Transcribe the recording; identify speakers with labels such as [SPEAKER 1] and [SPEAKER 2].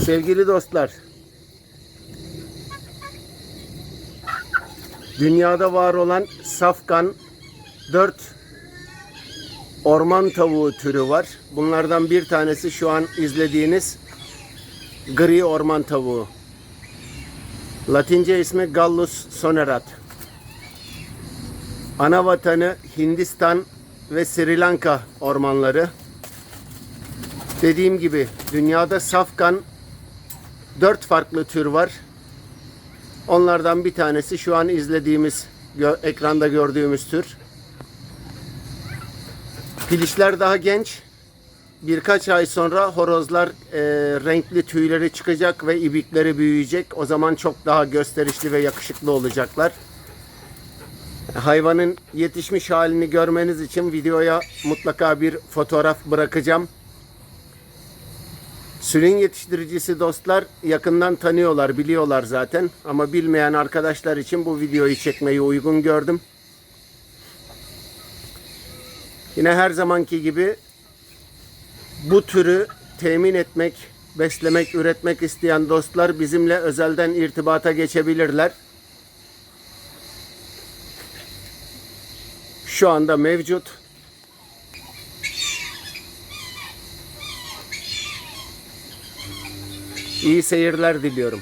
[SPEAKER 1] Sevgili dostlar, dünyada var olan safkan 4 orman tavuğu türü var. Bunlardan bir tanesi şu an izlediğiniz gri orman tavuğu. Latince ismi Gallus sonerat. Ana vatanı Hindistan ve Sri Lanka ormanları. Dediğim gibi dünyada safkan dört farklı tür var. Onlardan bir tanesi şu an izlediğimiz, gö- ekranda gördüğümüz tür. Filişler daha genç. Birkaç ay sonra horozlar e, renkli tüyleri çıkacak ve ibikleri büyüyecek. O zaman çok daha gösterişli ve yakışıklı olacaklar. Hayvanın yetişmiş halini görmeniz için videoya mutlaka bir fotoğraf bırakacağım. Sülün yetiştiricisi dostlar yakından tanıyorlar, biliyorlar zaten. Ama bilmeyen arkadaşlar için bu videoyu çekmeyi uygun gördüm. Yine her zamanki gibi bu türü temin etmek, beslemek, üretmek isteyen dostlar bizimle özelden irtibata geçebilirler. Şu anda mevcut. İyi seyirler diliyorum.